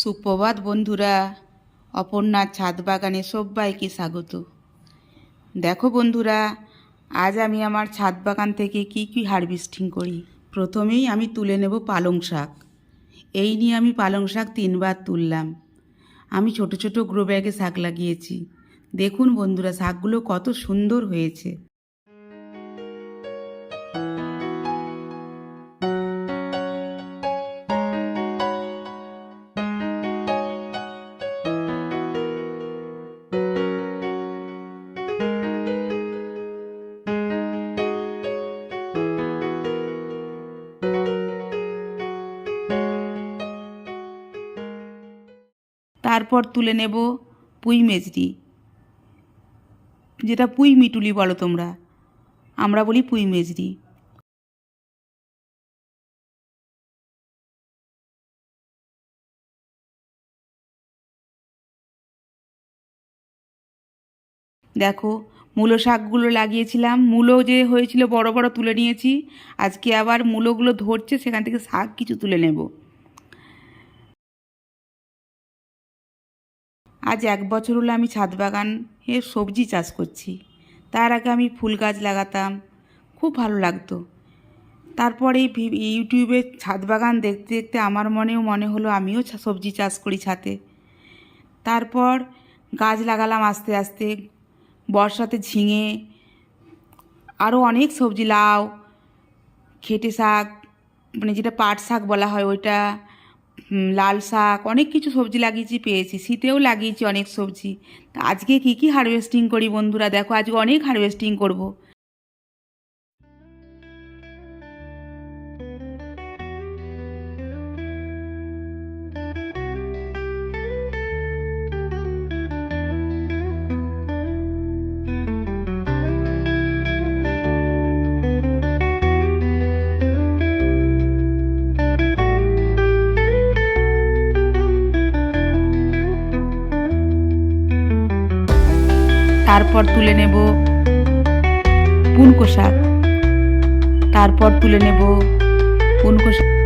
সুপ্রভাত বন্ধুরা, অপর্ণার ছাদ বাগানে সবাইকে স্বাগত। দেখো বন্ধুরা, আজ আমি আমার ছাদ বাগান থেকে কি কি হারভেস্টিং করি? প্রথমেই আমি তুলে নেব পালং শাক। এই নিয়ে আমি পালং শাক তিনবার তুললাম। আমি ছোট ছোট গ্রো ব্যাগে শাক লাগিয়েছি। দেখুন বন্ধুরা, শাকগুলো কত সুন্দর হয়েছে। তারপর তুলে নেব পুঁই মেজরি যেটা পুঁই মিটুলি বলো তোমরা। আমরা বলি পুঁই মেজরি দেখো, মূলো শাকগুলো লাগিয়েছিলাম। মূলো যে হয়েছিল বড় বড় তুলে নিয়েছি। আজকে আবার মূলোগুলো ধরছে, সেখান থেকে শাক কিছু তুলে নেব। আজ এক বছর হলো আমি ছাদ বাগান এ সবজি চাষ করছি। তার আগে আমি ফুল গাছ লাগাতাম, খুব ভালো লাগতো। তারপরে ইউটিউবে ছাদ বাগান দেখতে দেখতে আমার মনেও মনে হলো আমিও সবজি চাষ করি ছাতে। তারপর গাছ লাগালাম আস্তে আস্তে, বর্ষাতে ঝিঙে, আরও অনেক সবজি, লাউ, খেটে শাক মানে যেটা পাট শাক বলা হয় ওইটা লাল শাক, অনেক কিছু সবজি লাগিয়েছি, পেয়েছি, শীতেও লাগিয়েছি অনেক সবজি তা আজকে কি কি হারভেস্টিং করি বন্ধুরা দেখো, আজকে অনেক হারভেস্টিং করব। তারপর তুলে নেব পুনকো শাক তারপর তুলে নেব পুনকো শাক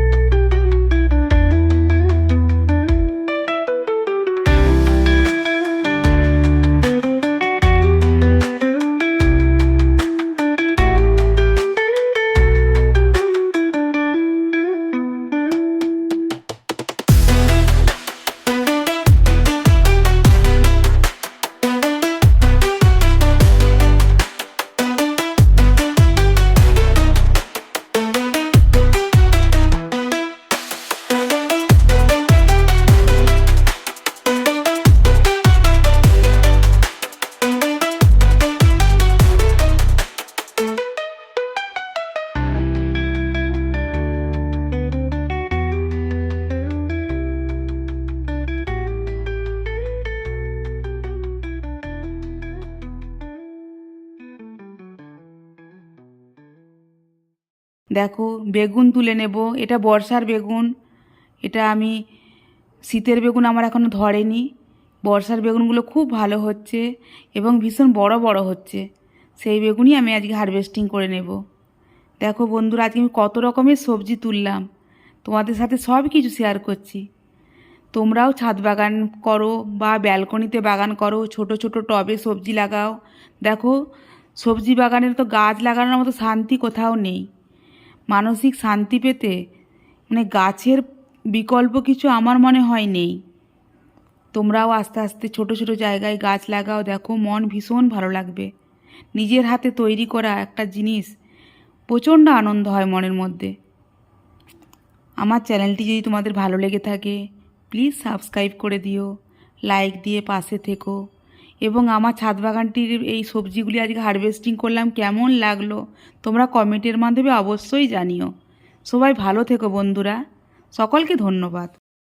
দেখো, বেগুন তুলে নেব। এটা বর্ষার বেগুন। এটা আমি শীতের বেগুন আমার এখনও ধরেনি। বর্ষার বেগুনগুলো খুব ভালো হচ্ছে এবং ভীষণ বড় বড় হচ্ছে। সেই বেগুনই আমি আজকে হারভেস্টিং করে নেব। দেখো বন্ধুরা, আজকে আমি কত রকমের সবজি তুললাম। তোমাদের সাথে সব কিছু শেয়ার করছি। তোমরাও ছাদ বাগান করো বা ব্যালকনিতে বাগান করো, ছোট ছোট টবে সবজি লাগাও। দেখো, সবজি বাগানের তো গাছ লাগানোর মতো শান্তি কোথাও নেই। মানসিক শান্তি পেতে মানে গাছের বিকল্প কিছু আমার মনে হয় নেই। তোমরাও আস্তে আস্তে ছোট ছোট জায়গায় গাছ লাগাও, দেখো মন ভীষণ ভালো লাগবে। নিজের হাতে তৈরি করা একটা জিনিস প্রচণ্ড আনন্দ হয় মনের মধ্যে। আমার চ্যানেলটি যদি তোমাদের ভালো লেগে থাকে, প্লিজ সাবস্ক্রাইব করে দিও, লাইক দিয়ে পাশে থেকো। এবং আমার ছাদ বাগানটির এই সবজিগুলি আজকে হারভেস্টিং করলাম, কেমন লাগল? তোমরা কমেন্টের মাধ্যমে অবশ্যই জানিও। সবাই ভালো থেকো বন্ধুরা। সকলকে ধন্যবাদ।